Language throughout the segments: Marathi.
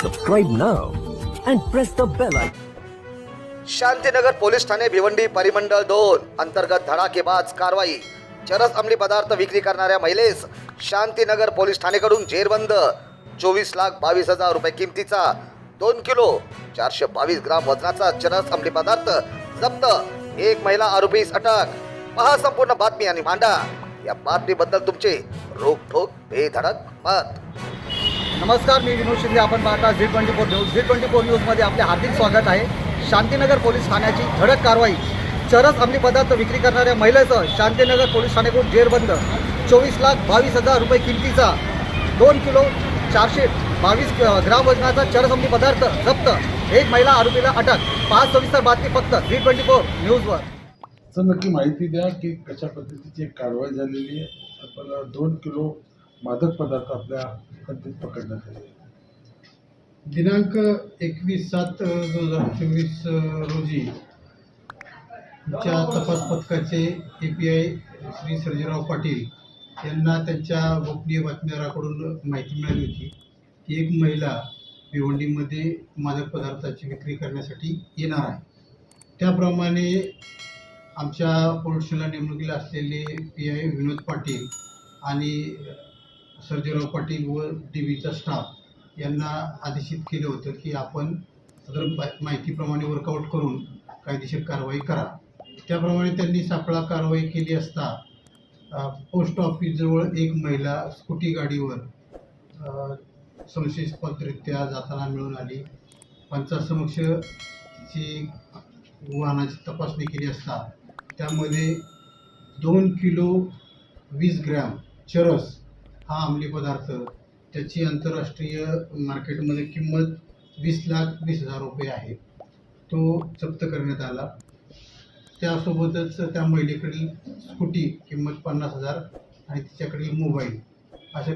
Subscribe now and press the bell icon. Shantinagar police Thane Bhiwandi परिमंडळ दोन अंतर्गत धडाकेबाज कारवाई. चरस अंमली पदार्थ विक्री करणाऱ्या महिलेस शांतीनगर पोलीस ठाणेकडून जेरबंद. चोवीस लाख बावीस हजार रुपये किमतीचा. दोन किलो चारशे बावीस ग्राम वजनाचा चरस अंमली पदार्थ जप्त. एक महिला आरोपीस अटक. पहा संपूर्ण बातमी आणि मांडा या बातमीबद्दल तुमचे रोखोक बेधडक मत. नमस्कार मी विनोद शिंदे. आपण पाहता Zee twenty four news Zee twenty four न्यूजमध्ये आपले हार्दिक स्वागत आहे. शांतीनगर पोलीस ठाण्याची धडक कारवाई. चरस अंमली पदार्थ विक्री करणाऱ्या महिलेसह शांतीनगर पोलीस ठाणेकडून जेरबंद. चोवीस लाख बावीस हजार रुपये किमतीचा दोन किलो चारशे बावीस ग्राम वजनाचा चरस अंमली पदार्थ जप्त. एक महिला आरोपीला अटक. पाच सविस्तर बातमी फक्त झी ट्वेंटी फोर न्यूजवर सर नक्की माहिती द्या की कशा पद्धतीची कारवाई झालेली आहे. आपल्याला दोन किलो मादक पदार्थ आपल्या हद्दीत पकडण्यात आले. दिनांक एकवीस सात दोन हजार चोवीस रोजी च्या तपास पथकाचे A P I Shri Sarjerao Patil यांना त्यांच्या गोपनीय बातमीदाराकडून माहिती मिळाली होती की एक महिला भिवंडीमध्ये मादक पदार्थाची विक्री करण्यासाठी येणार आहे. त्याप्रमाणे आमच्या पोलिसला नेमणुकीला असलेले पी आय विनोद पाटील आणि सर्जेराव पाटील व डी व्हीचा स्टाफ यांना आदेशित केलं होतं की आपण सदर माहितीप्रमाणे वर्कआउट करून कायदेशीर कारवाई करा. त्याप्रमाणे त्यांनी सापळा कारवाई केली असता पोस्ट ऑफिसजवळ एक महिला स्कूटी गाडीवर अ, संशयास्पदरित्या जाताना मिळून आली. पंचासमक्ष तिची वाहनाची तपासणी केली असता त्यामध्ये दोन किलो वीस ग्रॅम चरस हा अंमली पदार्थ त्याची आंतरराष्ट्रीय मार्केटमध्ये किंमत वीस लाख वीस हजार रुपये आहे. तो जप्त करण्यात आला. त्यासोबतच त्या महिलेकडील स्कूटी किंमत पन्नास हजार आणि तिच्याकडील मोबाईल अशा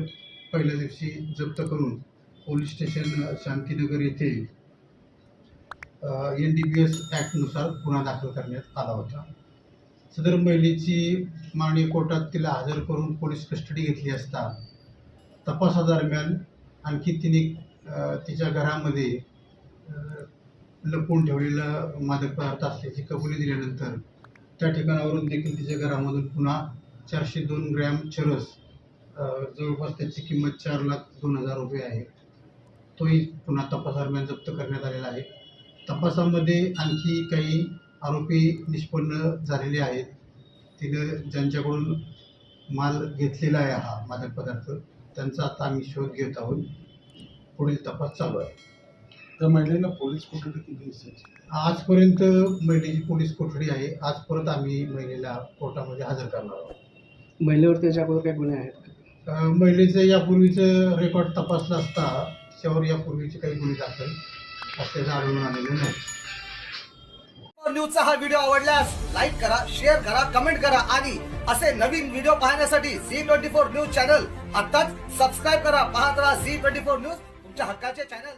पहिल्या दिवशी जप्त करून पोलीस स्टेशन शांतीनगर येथे एन डी बी एस ॲक्टनुसार गुन्हा दाखल करण्यात आला होता. सदर महिलेची मागणी कोर्टात तिला हजर करून पोलीस कस्टडी घेतली असता तपासादरम्यान आणखी तिने तिच्या घरामध्ये लपवून ठेवलेलं मादक पदार्थ असल्याची कबुली दिल्यानंतर त्या ठिकाणावरून देखील तिच्या घरामधून पुन्हा चारशे दोन ग्रॅम चरस जवळपास त्याची किंमत चार लाख दोन हजार रुपये आहे. तोही पुन्हा तपासादरम्यान जप्त करण्यात आलेला आहे. तपासामध्ये आणखी काही आरोपी निष्पन्न झालेले आहेत. तिनं ज्यांच्याकडून माल घेतलेला आहे हा मादक पदार्थ त्यांचा आता आम्ही शोध घेत आहोत. पुढील तपास चालू आहे. त्या महिलेला पोलीस कोठडी किती दिवसाची? आजपर्यंत महिलेची पोलीस कोठडी आहे. आज परत आम्ही महिलेला कोर्टामध्ये हजर करणार आहोत. महिलेवर त्याच्या अगोदर काही गुन्हे आहेत? का? अं, महिलेचं यापूर्वीचं रेकॉर्ड तपासलं असता त्याच्यावर यापूर्वीचे काही गुन्हे दाखल असल्याचं आढळून आलेलं नाही. न्यूजचा हा व्हिडिओ आवडल्यास लाईक करा शेअर करा कमेंट करा आणि असे नवीन व्हिडिओ पाहण्यासाठी Zee twenty four news channel आताच सबस्क्राईब करा. पाहत राहा झी ट्वेंटी फोर न्यूज तुमच्या हक्काचे चॅनल